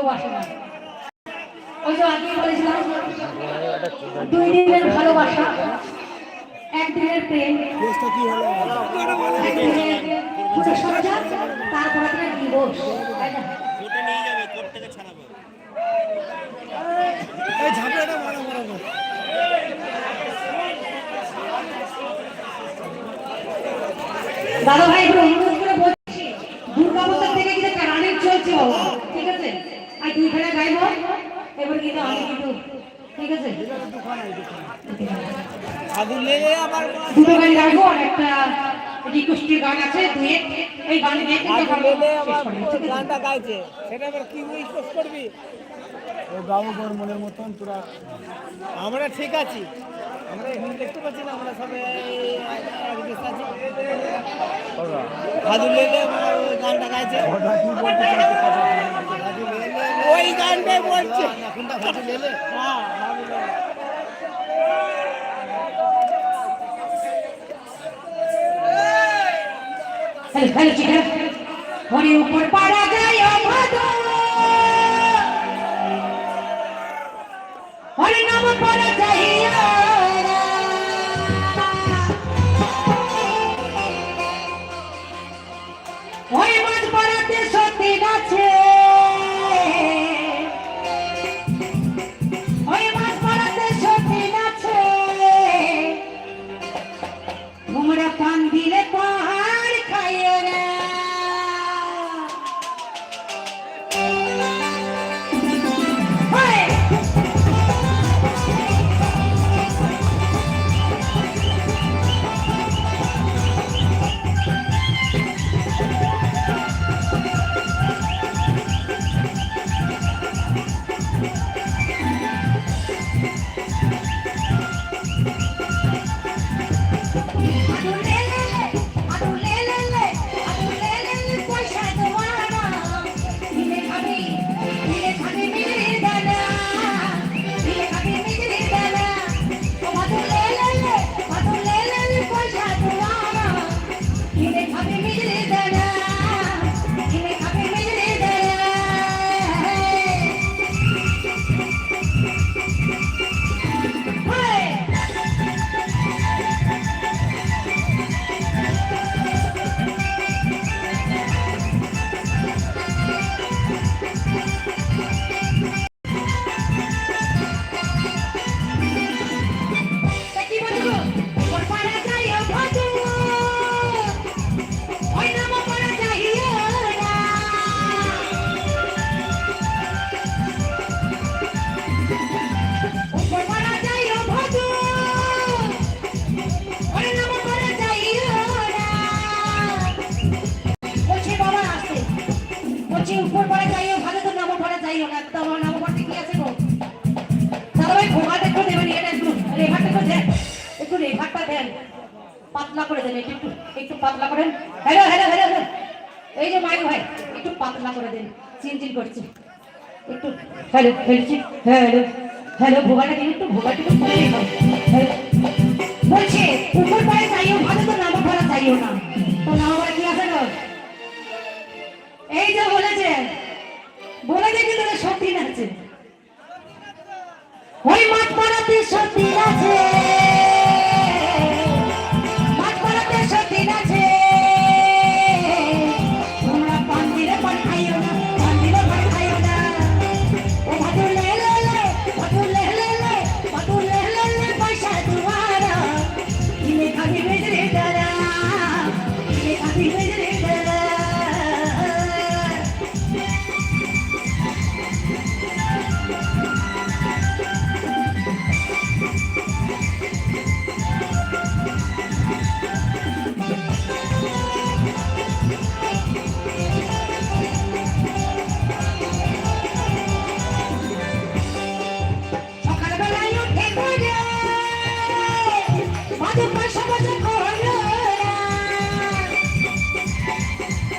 কেউ বাসে না। ওই যে আগে বলেছিলাম, দুই দিনের ভালোবাসা একদিনের প্রেম। তারপরে দিবস দাদা ভাই করে বলছি দুর্গাপতার থেকে কিন্তু রানিং চলছে বাবা, ঠিক আছে? আর দুই খেলা গাইব। এবার কিন্তু আমি কিন্তু ঠিক আছে? দুটো গান গাইবো আর একটা রিকোয়েস্টের গান আছে এই গান গিয়ে কিন্তু গানটা গাইছে। সেটা এবার কি রিকোয়েস্ট করবি? ও মনের মতন তোরা। আমরা ঠিক আছি। আমরা এখন দেখতে পাচ্ছি না আমরা সবাই আছি। গানটা গাইছে। ওই গানটাই বলছে। হরি উপর পাড়া যায় হরি নাম পাড়া যাইয়া ওই মাঝ পাড়াতে সত্যি গাছে Hey, hey, hey, hey, hey, hey, hey, hey, hey, পাতলা করে দেন, একটু একটু পাতলা করেন। হ্যালো হ্যালো হ্যালো এই যে মাইক, ভাই, একটু পাতলা করে দেন চিনচিন করছে। একটু হ্যালো হ্যালো হ্যালো হ্যালো ভোগাটা দিন, একটু ভোগাটা একটু দিন বলছে উপর পায়ে চাইও ভালো তো নাম ভরা চাইও না। তো নাম ভরা কি আছে গো? এই যে বলেছে বলেছে কিন্তু সত্যি নাচছে ওই মাঠ পাড়াতে সত্যি আছে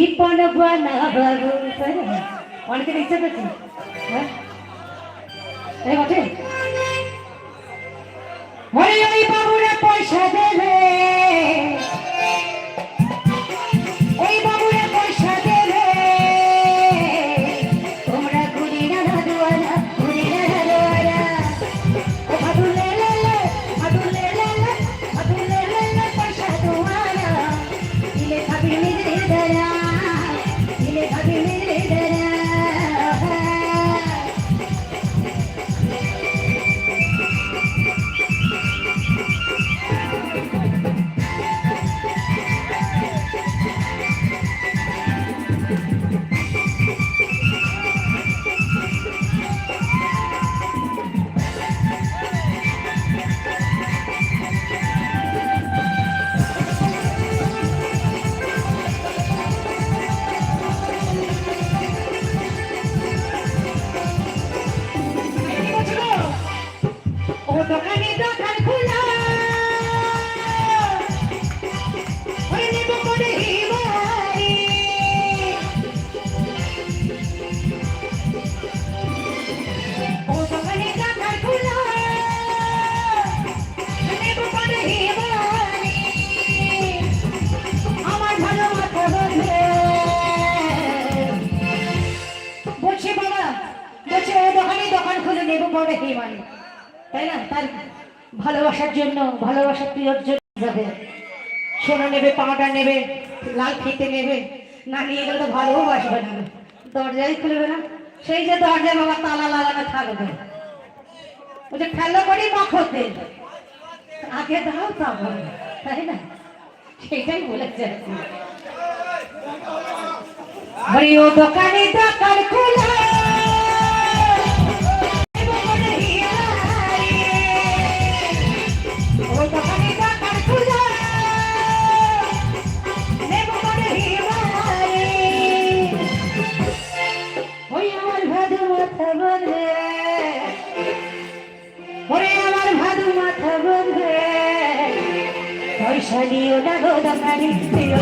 রিপন অনেকের ইচ্ছা পেয়েছে হ্যাঁ বটে হরি হরি বাবুরা বেহিমানি তাই না? তার ভালোবাসার জন্য ভালোবাসা প্রিয়র জন্য যাবে। সোনা নেবে, পাটা নেবে, লাল খেতে নেবে না নিয়ে গেলে তো ভালোবাসবে না। দরজাই খুলবে না। সেই যে দরজায় বাবা, তালা লাগানো থাকবে। ওই যে খেলো করি মখতে। আগে দাও, তারপরে। তাই না? সেটাই বলেছে দোকানে দোকান খোলা দিও না গো দোকানি। দিও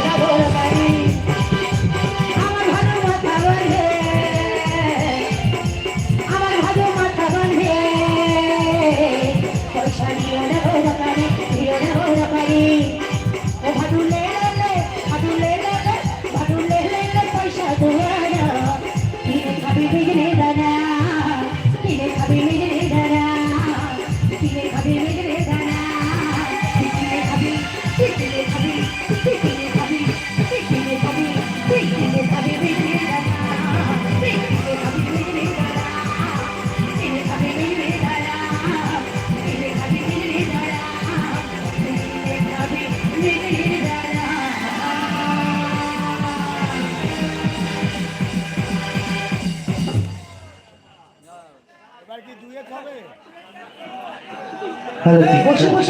thank